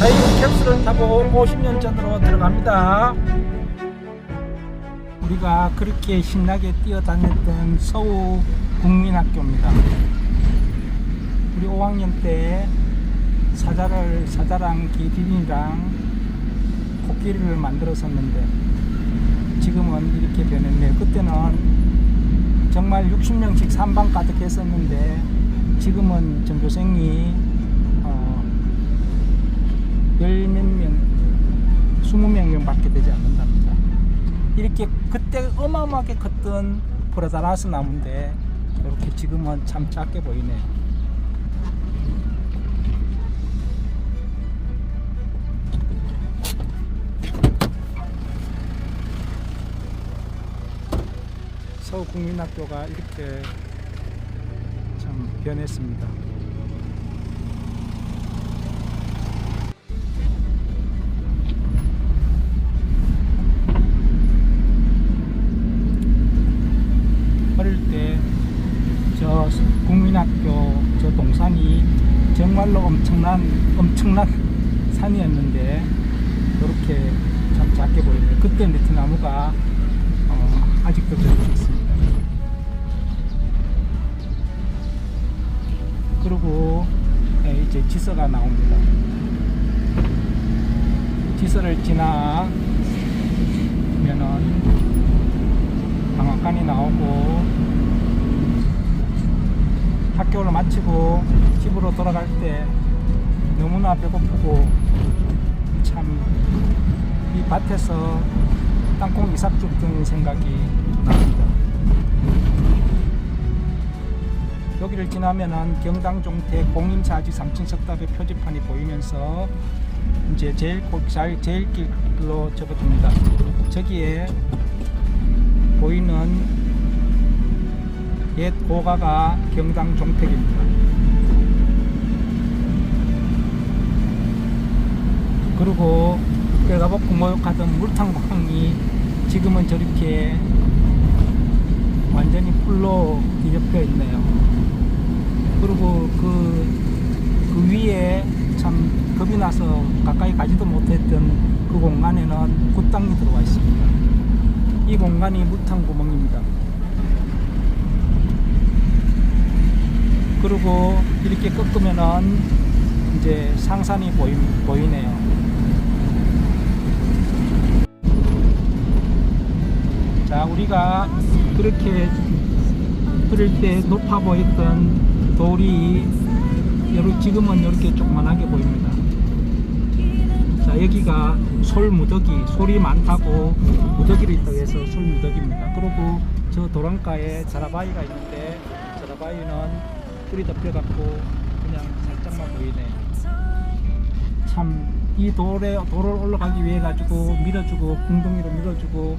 타임 캡슐을 타고 50년 전으로 들어갑니다. 우리가 그렇게 신나게 뛰어다녔던 서우 국민학교입니다. 우리 5학년 때 사자를 사자랑 기린이랑 코끼리를 만들었었는데 지금은 이렇게 변했네요. 그때는 정말 60명씩 3반 가득했었는데 지금은 전교생이 어, 열몇 명, 20명 밖에 되지 않는답니다. 이렇게 그때 어마어마하게 컸던 프라다라스 나무인데 이렇게 지금은 참 작게 보이네요. 서울국민학교가 이렇게 참 변했습니다. 어릴 때 저 국민학교 저 동산이 정말로 엄청난 엄청난 산이었는데 이렇게 참 작게 보이네요. 그때 느티나무가 어, 아직도 그렇게 있습니다. 그리고 예, 이제 지서가 나옵니다. 지서를 지나면은 방앗간이 나오고 학교를 마치고 집으로 돌아갈 때 너무나 배고프고 참 이 밭에서 땅콩 이삭죽 든 생각이 납니다. 여기를 지나면은 경당 종택 공임사지 3층 석탑의 표지판이 보이면서 이제 제일 고- 잘 제일 길로 접어듭니다. 저기에 보이는 옛 고가가 경당 종택입니다. 그리고 뼈가벗고 모욕하던 물탕광이 지금은 저렇게 완전히 풀로 뒤덮여 있네요. 그리고 그, 그 위에 참 겁이 나서 가까이 가지도 못했던 그 공간에는 굿땅이 들어와 있습니다. 이 공간이 물탕 구멍입니다. 그리고 이렇게 꺾으면은 이제 상산이 보이, 보이네요. 자, 우리가 그렇게 어릴 때 높아 보였던 돌이 지금은 이렇게 조그만하게 보입니다. 자, 여기가 솔무더기, 솔이 많다고 무더기를 있다고 해서 솔무더기입니다. 그리고 저 도랑가에 자라바위가 있는데 자라바위는 뿌리 덮여갖고 그냥 살짝만 보이네요. 참 이 돌에 돌을 올라가기 위해 가지고 밀어주고 궁둥이로 밀어주고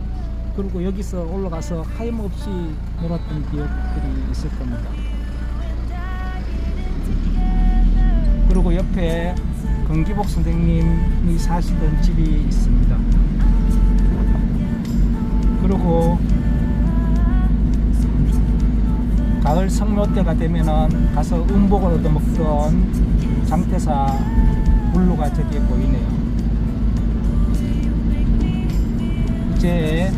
그리고 여기서 올라가서 하염없이 놀았던 기억들이 있을 겁니다. 그리고 옆에 건기복 선생님이 사시던 집이 있습니다. 그리고 가을 성묘 때가 되면은 가서 음복을 얻어먹던 장태사 물로가 저기에 보이네요. 이제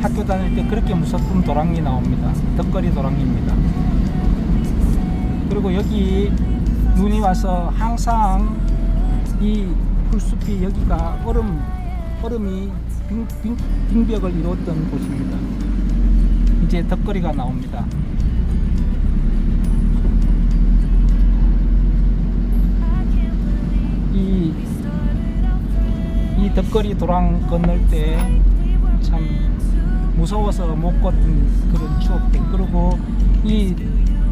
학교 다닐 때 그렇게 무섭던 도랑이 나옵니다. 덕거리 도랑입니다. 그리고 여기 눈이 와서 항상 이 풀숲이 여기가 얼음, 얼음이 빙, 빙, 빙벽을 이루었던 곳입니다. 이제 덕거리가 나옵니다. 이, 이 덕거리 도랑 건널 때 참 무서워서 못 걷던 그런 추억들 그리고 이,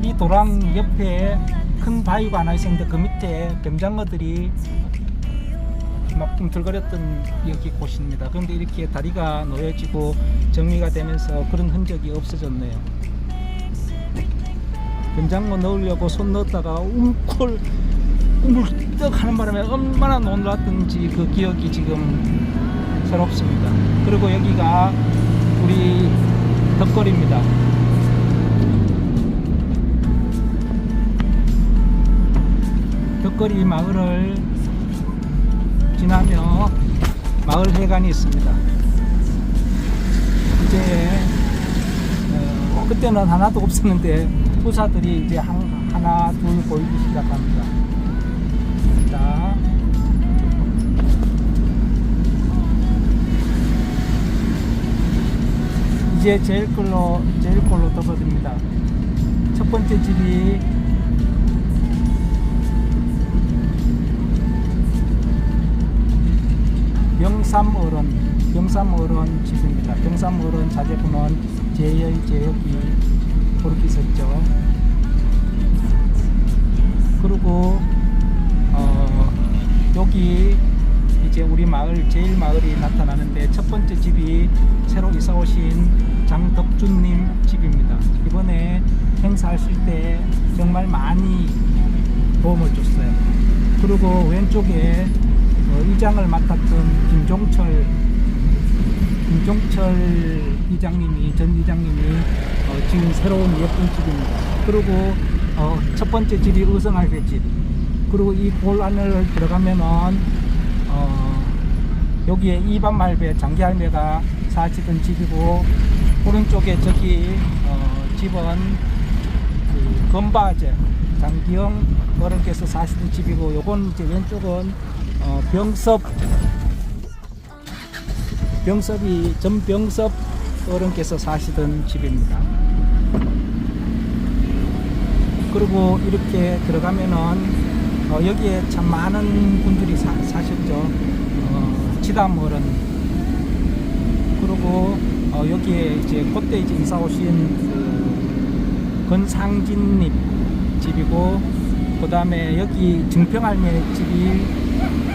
이 도랑 옆에 큰 바위가 하나 있었는데 그 밑에 병장어들이 막 꿈틀거렸던 여기 곳입니다. 그런데 이렇게 다리가 놓여지고 정리가 되면서 그런 흔적이 없어졌네요. 병장어 넣으려고 손 넣었다가 움클 우물떡 하는 바람에 얼마나 놀랐던지 그 기억이 지금 새롭습니다. 그리고 여기가 우리 덕거리입니다. 덕, 덕거리 마을을 지나며 마을 회관이 있습니다. 이제 어, 그때는 하나도 없었는데 부사들이 이제 한, 하나 둘 보이기 시작합니다. 이제 제일 걸로 제일 걸로 접어듭니다. 첫 번째 집이 병삼어른 병삼어른 집입니다. 병삼어른 자제분은 제의 제역이 그렇게 있었죠. 그리고 어, 여기 이제 우리 마을 제일 마을이 나타나는데 첫 번째 집이 새로 이사 오신 장덕준님 집입니다. 이번에 행사하실 때 정말 많이 도움을 줬어요. 그리고 왼쪽에 어, 이장을 맡았던 김종철 김종철 이장님이 전 이장님이 어, 지금 새로운 예쁜 집입니다. 그리고 어, 첫 번째 집이 의성할배 집. 그리고 이 골 안을 들어가면은 어, 여기에 이반말배 장기 할매가 사시던 집이고 오른쪽에 저기 어, 집은 그 건바제 장기영 어른께서 사시던 집이고 요건 이제 왼쪽은 어, 병섭 병섭이 전병섭 어른께서 사시던 집입니다. 그리고 이렇게 들어가면은 어, 여기에 참 많은 분들이 사, 사셨죠. 어, 지담 어른 그리고 어, 여기에 이제 그때 이제 이사 오신 그 건상진님 집이고 그 다음에 여기 증평할매 집이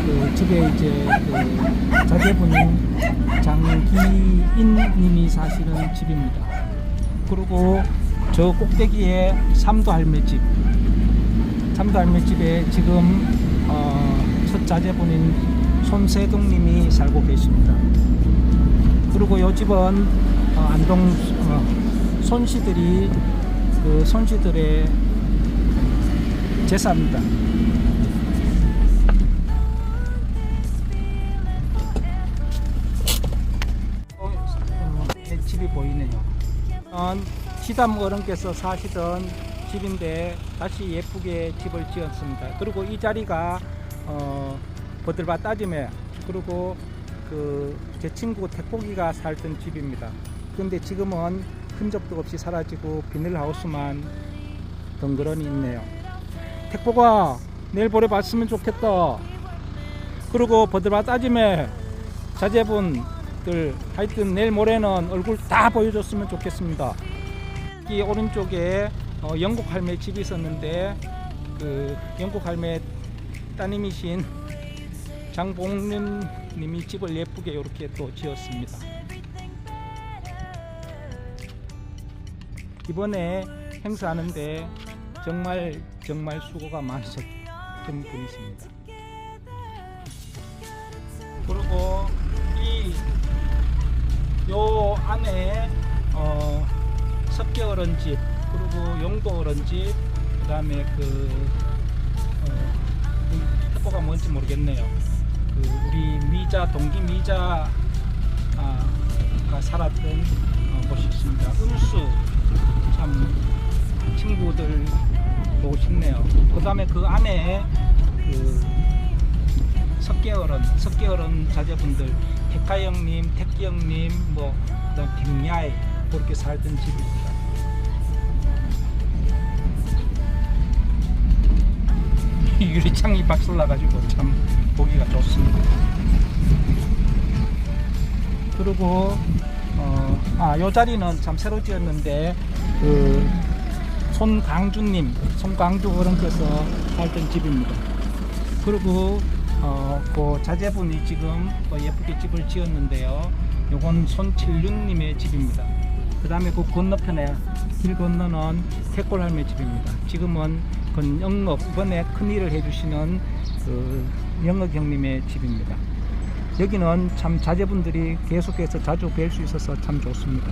그 집에 이제 그 자제분인 장기인님이 사시는 집입니다. 그리고 저 꼭대기에 삼도 할매 집, 삼도 할매 집에 지금 어, 첫 자제분인 손세동 님이 살고 계십니다. 그리고 요 집은 어, 안동 어, 손씨들이 그 손씨들의 제사입니다. 어, 집이 보이네요. 어, 시담 어른께서 사시던 집인데 다시 예쁘게 집을 지었습니다. 그리고 이 자리가 어, 버들바 따짐에 그리고 그 제 친구 택보기가 살던 집입니다. 그런데 지금은 흔적도 없이 사라지고 비닐하우스만 덩그러니 있네요. 택보가 내일 모레 봤으면 좋겠다. 그리고 버들바 따짐에 자제분들 하여튼 내일 모레는 얼굴 다 보여줬으면 좋겠습니다. 이 오른쪽에 어, 영국 할매 집이 있었는데 그 영국 할매 따님이신 장봉륜 님이 집을 예쁘게 이렇게 또 지었습니다. 이번에 행사하는데 정말 정말 수고가 많으셨던 분이십니다. 그리고 이 요 안에 어, 석계 어른집 그리고 용도 어른집 그다음에 그 어, 이 학교가 뭔지 모르겠네요. 그 우리 미자 동기 미자 가 살았던 어, 곳이 있습니다. 은수 참 친구들 보고 싶네요. 그 다음에 그 안에 그 석계어른, 석계어른 자제분들, 백가영님, 택기영님, 뭐, 그다음 김야이 그렇게 살던 집입니다. 이 유리창이 박살나가지고 참 보기가 좋습니다. 그리고 어, 아, 요 자리는 참 새로 지었는데 그 손강주님, 손강주 어른께서 살던 집입니다. 그리고 어, 그 자제분이 지금 뭐 예쁘게 집을 지었는데요. 요건 손칠륜님의 집입니다. 그 다음에 그 건너편에 길 건너는 태골할매 집입니다. 지금은 그 영업 이번에 큰 일을 해주시는 그 영업 형님의 집입니다. 여기는 참 자제분들이 계속해서 자주 뵐 수 있어서 참 좋습니다.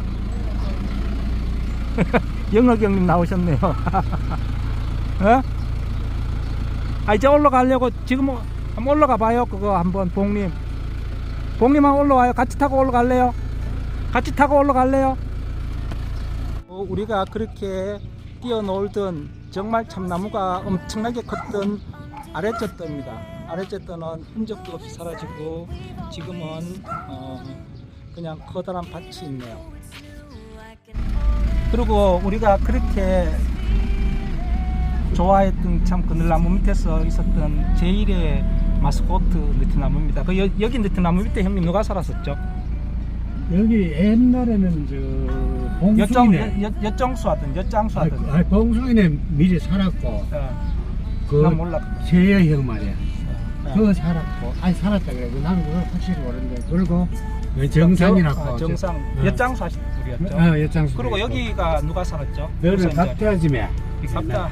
영업 형님 나오셨네요. 어? 아 이제 올라가려고 지금 올라가 봐요 그거 한번 봉님 봉님 한번 올라와요 같이 타고 올라갈래요 같이 타고 올라갈래요 어, 우리가 그렇게 뛰어놀던 정말 참나무가 엄청나게 컸던 아래저떠입니다 아래저떠는 흔적도 없이 사라지고 지금은 어, 그냥 커다란 밭이 있네요 그리고 우리가 그렇게 좋아했던 참 그늘나무 밑에서 있었던 제1의 마스코트 느티나무입니다. 그 여, 여기 느티나무 밑에 형님 누가 살았었죠? 여기 옛날에는 저 엿정, 봉숭이네. 엿, 엿정수 하던 엿장수 아, 하던 아, 봉숭이네 미리 살았고 어, 그난 몰라. 세여 형 말이야. 어. 그거 살았고 아니 살았다 그래. 나는 그걸 확실히 모르는데 그리고 그 정상이라고. 아, 정상 어. 엿장수 하신 분이었죠. 어, 여장수. 그리고 여기가 누가 살았죠? 이제 갑태아지매. 갑타,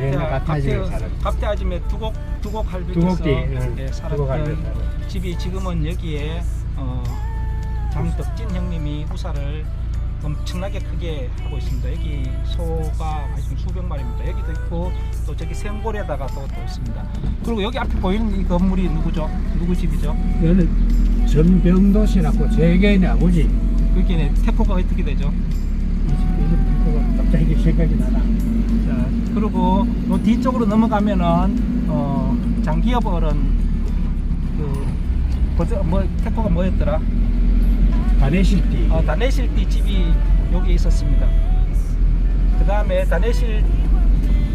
예, 갑타, 살았죠. 갑타 아줌에 두곡 두곡 응, 예, 두곡 살았던. 집이 지금은 여기에 어, 장덕진 형님이 우사를 엄청나게 크게 하고 있습니다. 여기 소가 하여튼 수백 마리입니다. 여기도 있고 또 저기 생골에다가 또, 또 있습니다. 그리고 여기 앞에 보이는 이 건물이 누구죠? 누구 집이죠? 여는 전병도시라고 제개의 아버지. 여기는 태포가 어떻게 되죠? 갑자기 생각이 나나. 자, 그리고 요 뒤쪽으로 넘어가면은 어, 장기업 어른 그 뭐죠? 뭐 태포가 뭐였더라? 다내실띠. 어, 다내실띠 집이 여기 있었습니다. 그 다음에 다내실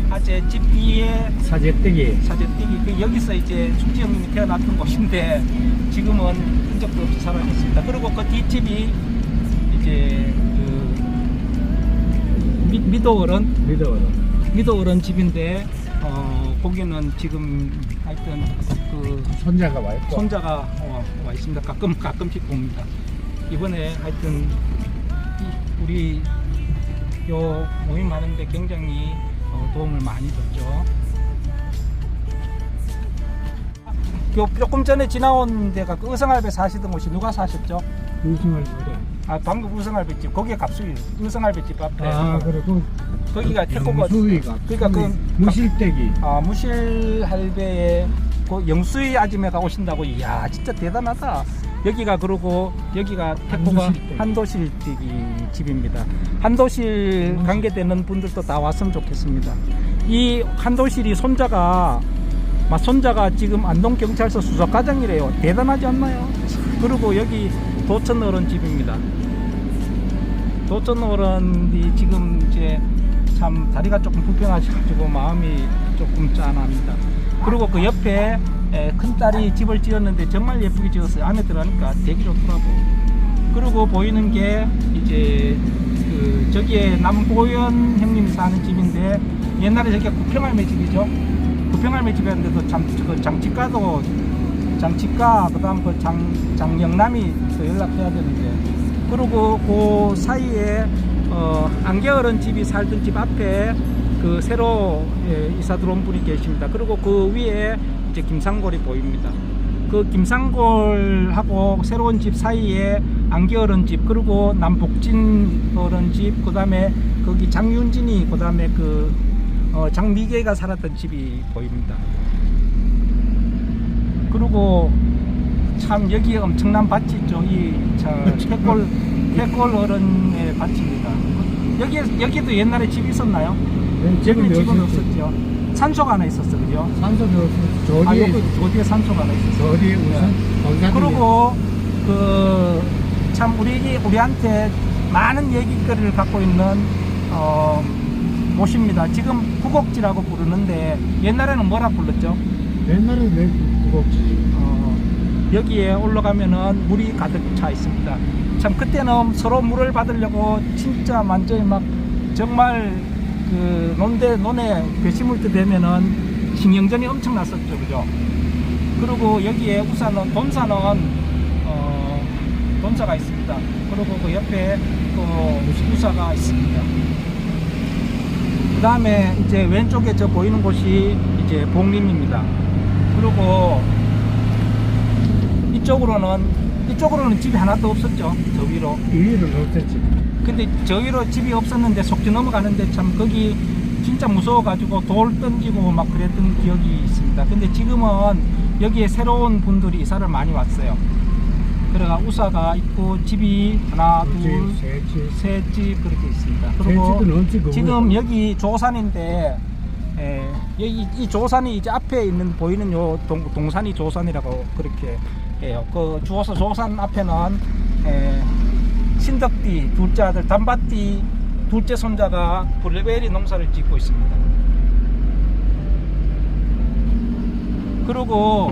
아재 집 뒤에 사제떼기. 사제띠기 그 여기서 이제 숙지 형님이 태어났던 곳인데 지금은 흔적도 없이 사라졌습니다. 그리고 그 뒷집이 이제 그 미, 미도 어른 믿어라. 미도 어른 집인데 어, 거기는 지금 하여튼 그 손자가 와 있고. 손자가 어, 와 있습니다. 가끔 가끔씩 봅니다. 이번에 하여튼 이- 우리 요 모임 하는데 굉장히 어, 도움을 많이 줬죠. 요 조금 전에 지나온 데가 그 의성할배 사시던 곳이 누가 사셨죠? 못해. 아 방금 의성할배집 거기에 갑수이 의성할배집 앞에 아, 그리고 거기가 태코가 수위가. 그러니까 그- 무실떼기. 아, 무실 할배에 그 영수이 아줌매가 오신다고 이야 진짜 대단하다 여기가 그러고 여기가 태코가 한도실 띠기 집입니다. 한도실 관계되는 분들도 다 왔으면 좋겠습니다. 이 한도실이 손자가 막 손자가 지금 안동 경찰서 수석과장이래요. 대단하지 않나요? 그리고 여기 도천 어른 집입니다. 도천 어른이 지금 이제 참 다리가 조금 불편하셔가지고 마음이 조금 짠합니다. 그리고 그 옆에 에, 큰 딸이 집을 지었는데 정말 예쁘게 지었어요. 안에 들어가니까 되게 좋더라고. 그리고 보이는 게 이제 그 저기에 남보현 형님이 사는 집인데 옛날에 저기가 구평할매 집이죠. 구평할매 집이었는데도 참그 장치과도 장치과 그다음 그 장 장영남이 또 연락해야 되는데 그리고 그 사이에 어, 안개어른 집이 살던 집 앞에 그 새로 예, 이사 들어온 분이 계십니다. 그리고 그 위에 이제 김상골이 보입니다. 그 김상골하고 새로운 집 사이에 안개어른 집 그리고 남복진 어른 집 그다음에 거기 장윤진이 그다음에 그 어, 장미계가 살았던 집이 보입니다. 그리고 참 여기에 엄청난 밭이 있죠. 이저 태골 태골 어른의 밭입니다. 여기 여기도 옛날에 집이 있었나요? 지금 여기 집은. 없었죠. 산소가 하나 있었어, 그죠? 산소도 없고 아 저기 여기 어디에 산소가 하나 있었어. 저기 우선 건사들 그리고 그 참 우리 우리한테 많은 얘기거리를 갖고 있는 어 곳입니다. 지금 후곡지라고 부르는데 옛날에는 뭐라 불렀죠? 옛날에 왜 무겁지? 어, 여기에 올라가면은 물이 가득 차 있습니다. 참 그때는 서로 물을 받으려고 진짜 완전히 막 정말 그 논대 논에 배시물도 되면은 신경전이 엄청 났었죠, 그죠? 그리고 여기에 우산은 돈사는 어, 돈사가 있습니다. 그리고 그 옆에 또 우사가 있습니다. 그 다음에 이제 왼쪽에 저 보이는 곳이 이제 복림입니다. 그리고 이쪽으로는 이쪽으로는 집이 하나도 없었죠. 저 위로. 위를 없었지. 근데 저 위로 집이 없었는데 속지 넘어가는데 참 거기 진짜 무서워가지고 돌 던지고 막 그랬던 기억이 있습니다. 근데 지금은 여기에 새로운 분들이 이사를 많이 왔어요. 그래가 우사가 있고 집이 하나, 둘, 세집 세집 그렇게 있습니다. 세 그리고 그거 지금 여기 조산인데 에, 여기 이 조산이 이제 앞에 있는 보이는 요 동, 동산이 조산이라고 그렇게 해요. 그 주워서 조산 앞에는 에, 신덕띠 둘째 아들 담바띠 둘째 손자가 블루베리 농사를 짓고 있습니다. 그리고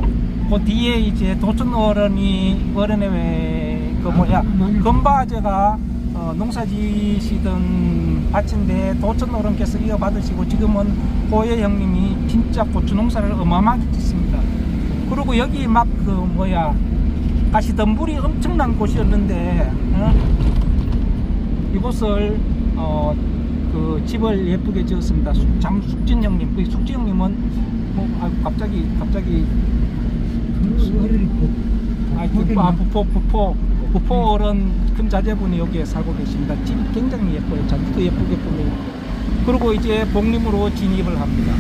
그 뒤에 이제 도천 어른이 어른의 그 뭐야 건바제가 어, 농사 지시던 밭인데 도천 어른께서 이어받으시고 지금은 호예 형님이 진짜 고추 농사를 어마어마하게 짓습니다. 그리고 여기 막 그 뭐야 가시덤불이 엄청난 곳이었는데 어? 이곳을 어, 그 집을 예쁘게 지었습니다. 숙- 장숙진 형님, 그 숙진 형님은 뭐 아, 갑자기 갑자기 아, 부포, 아, 부포, 부포, 부포 어른 큰 자제분이 여기에 살고 계십니다. 집 굉장히 예뻐요. 자기도 예쁘게 꾸미고. 그리고 이제 복림으로 진입을 합니다.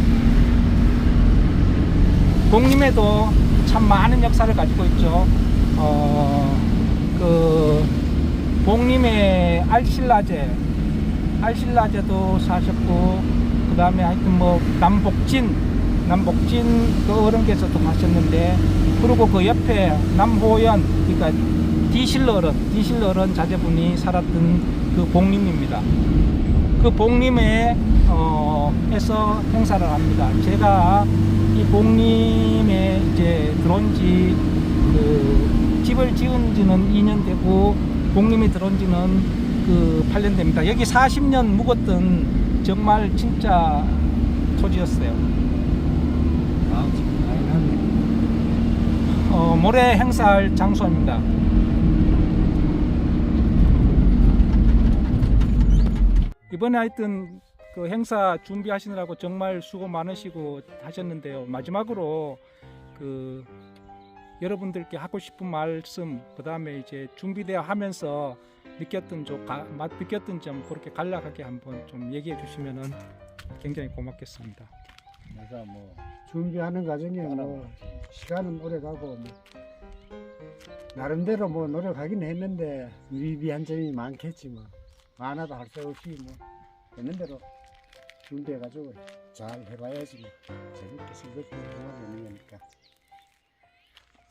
복림에도 참 많은 역사를 가지고 있죠. 어, 그, 복림의 알신라제, 알신라제도 사셨고, 그 다음에 하여튼 뭐, 남복진, 남복진 그 어른께서도 하셨는데, 그리고 그 옆에 남호연, 그러니까 디실 어른, 디실 어른 자제분이 살았던 그 복림입니다. 그 복림에 어, 에서 행사를 합니다. 제가 이 복림에 이제 들어온 지그 집을 지은 지는 2년 되고 복림에 들어온 지는 그 8년 됩니다. 여기 40년 묵었던 정말 진짜 토지였어요. 어, 모레 행사할 장소입니다. 이번에 하여튼 그 행사 준비하시느라고 정말 수고 많으시고 하셨는데요. 마지막으로 그 여러분들께 하고 싶은 말씀, 그 다음에 이제 준비되어 하면서 느꼈던 좀, 느꼈던 점 그렇게 간략하게 한번 좀 얘기해 주시면은 굉장히 고맙겠습니다. 내가 뭐 준비하는 과정에 뭐 시간은 오래 가고 뭐 나름대로 뭐 노력하긴 했는데 미비한 점이 많겠지 뭐. 많아도 할 수 없이 뭐 되는 대로 준비해가지고 잘 해봐야지 뭐. 재밌게 즐겁게 해야 되는 거니까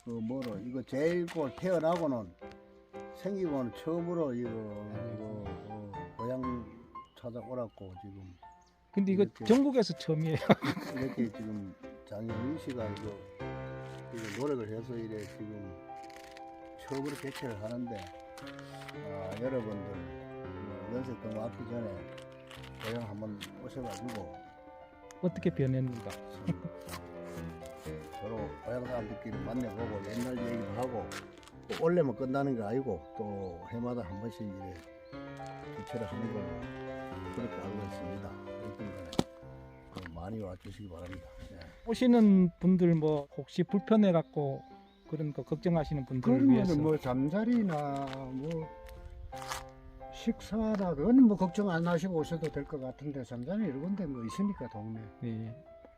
그 뭐로 이거 제일 꼴 태어나고는 생기고는 처음으로 이거 이거 어, 고향 찾아오랐고 지금 근데 이거 이렇게. 전국에서 처음이에요. 이렇게 지금 장영민 씨가 이거 이거 노력을 해서 이래 지금 처음으로 개최를 하는데 아, 여러분들 뭐 연세 더 왔기 전에 고향 한번 오셔가지고 어떻게 변했는가? 서로 고향 사람들끼리 만나보고 옛날 얘기도 하고 또 올해만 끝나는 거 아니고 또 해마다 한 번씩 이래 개최를 하는 걸로 그렇게 알고 있습니다. 어떤 간에 그 많이 와주시기 바랍니다. 예. 오시는 분들 뭐 혹시 불편해 갖고 그런 거 걱정하시는 분들을 위해서 그러면 뭐 잠자리나 뭐 식사나 그거는 뭐 걱정 안 하시고 오셔도 될 것 같은데 잠자리 이런 건데 뭐 있으니까 동네 예.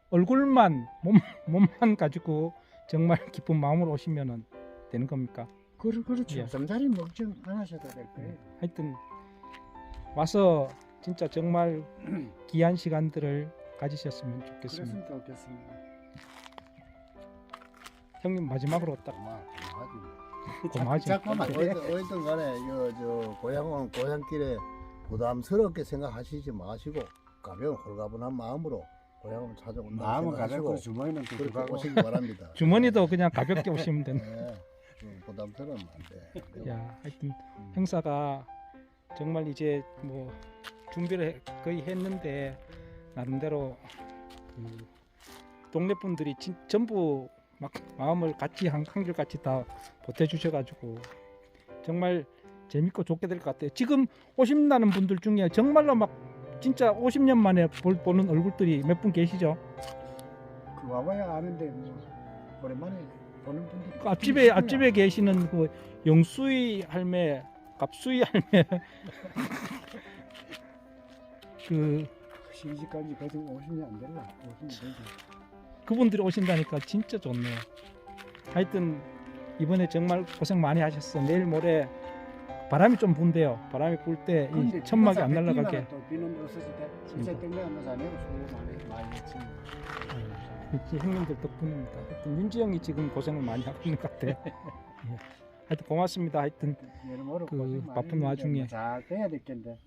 얼굴만 몸, 몸만 가지고 정말 기쁜 마음으로 오시면은 되는 겁니까? 그렇, 그렇죠 예. 잠자리 뭐 걱정 안 하셔도 될 거예요 하여튼 와서 진짜 정말 귀한 시간들을 가지셨으면 좋겠습니다. 그랬으면 좋겠습니다 형님 마지막으로 딱 고마, 고마하지. 고마하죠. 잠깐만 어쨌든, 어쨌든 간에 저, 저 고향은 고향길에 부담스럽게 생각하시지 마시고 가벼운 홀가분한 마음으로 고향을 찾아온다 마음은 생각하시고 가볍고 주머니는 그렇게 두둑하고 오시기 바랍니다. 주머니도 그냥 가볍게 오시면 되는. 네. 좀 부담스러우면 안 돼. 야, 하여튼 음. 행사가 정말 이제 뭐 준비를 해- 거의 했는데 나름대로 그 동네 분들이 진- 전부 막 마음을 같이 한 한결 같이 다 보태주셔가지고 정말 재밌고 좋게 될 것 같아요. 지금 오신다는 분들 중에 정말로 막 진짜 50년 만에 볼, 보는 얼굴들이 몇 분 계시죠? 그 와봐야 아는데 뭐 오랜만에 보는 분들 그 앞집에 앞집에 계시는 그 영수이 할매, 갑수이 할매 그 시기까지 거듭 오시면 안 될라. 오시면 되지. 그분들이 오신다니까 진짜 좋네요. 하여튼 이번에 정말 고생 많이 하셨어. 내일 모레 바람이 좀 분대요. 바람이 불 때 이 천막이 안 날아가게. 또 비는 진짜 때문에 뭐 자네가 수고 많이 많이 했지. 이 형님들 덕분입니다. 하여튼 윤지 형이 지금 고생을 많이 하고 있는 것 같아. 예. 하여튼 고맙습니다. 하여튼 여러모로 그 고생 많이 바쁜 했는데 와중에. 뭐잘 돼야 될 텐데.